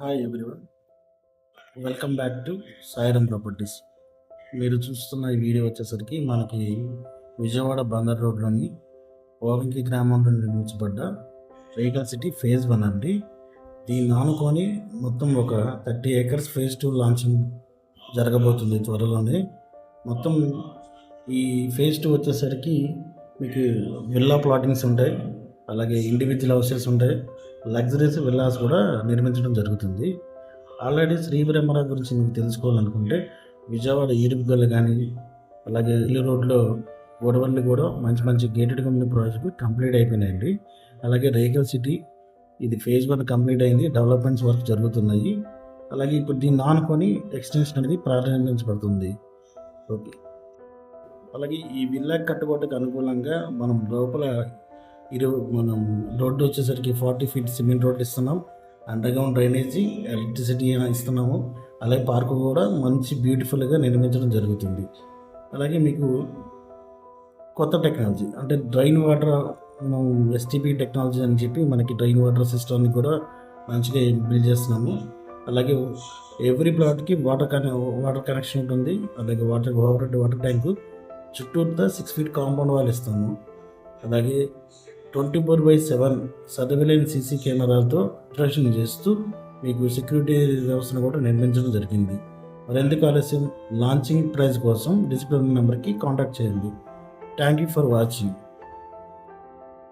Hi everyone welcome back to Sairam properties మీరు చూస్తున్న ఈ వీడియో వచ్చేసరికి మనకి విజయవాడ బందర్ రోడ్లోని ఓవంకి గ్రామంలో నిర్మించబడ్డ వెహికల్ సిటీ ఫేజ్ వన్ అండి. దీన్ని ఆనుకొని మొత్తం ఒక thirty acres phase two launching జరగబోతుంది త్వరలోనే. మొత్తం ఈ ఫేజ్ టూ వచ్చేసరికి మీకు విల్లా ప్లాటింగ్స్ ఉంటాయి అలాగే ఇండివిజువల్ హౌసెస్ ఉంటాయి లగ్జరీస్ విల్లాస్ కూడా నిర్మించడం జరుగుతుంది. ఆల్రెడీ శ్రీబ్రహ్మర గురించి మీకు తెలుసుకోవాలనుకుంటే విజయవాడ ఈడుపుగల్ కానీ అలాగే ఇల్లు రోడ్లో గొడవల్ని కూడా మంచి మంచి గేటెడ్ కంపెనీ ప్రాజెక్ట్ కంప్లీట్ అయిపోయినాయండి. అలాగే రేగల్ సిటీ ఇది ఫేజ్ వన్ కంప్లీట్ అయింది. డెవలప్మెంట్స్ వర్క్ జరుగుతున్నాయి. అలాగే ఇప్పుడు దీన్ని ఆనుకొని ఎక్స్టెన్షన్ అనేది ప్రారంభించబడుతుంది. ఓకే అలాగే ఈ విల్లా కట్టుబాటుకు అనుకూలంగా మనం లోపల ఇరు మనం రోడ్డు వచ్చేసరికి ఫార్టీ ఫీట్ సిమెంట్ రోడ్ ఇస్తున్నాం. అండర్గ్రౌండ్ డ్రైనేజీ ఎలక్ట్రిసిటీ ఇస్తున్నాము. అలాగే పార్కు కూడా మంచి బ్యూటిఫుల్గా నిర్మించడం జరుగుతుంది. అలాగే మీకు కొత్త టెక్నాలజీ అంటే డ్రైన్ వాటర్ మనం ఎస్టీపీ టెక్నాలజీ అని చెప్పి మనకి డ్రైన్ వాటర్ సిస్టమ్ని కూడా మంచిగా బిల్డ్ చేస్తున్నాము. అలాగే ఎవ్రీ ప్లాట్కి వాటర్ కనె వాటర్ కనెక్షన్ ఉంటుంది. అలాగే వాటర్ ఓవర్ వాటర్ ట్యాంకు. చుట్టూతా సిక్స్ ఫీట్ కాంపౌండ్ వాల్ ఇస్తాము. అలాగే twenty four by seven surveillance CC కెమెరాలతో ఆపరేషన్ చేస్తూ మీకు సెక్యూరిటీ వ్యవస్థను కూడా నిర్మించడం జరిగింది. మరెందుకు ఆలస్యం? లాంచింగ్ ప్రైస్ కోసం డిస్ప్లే నెంబర్కి కాంటాక్ట్ చేయండి. Thank you for watching.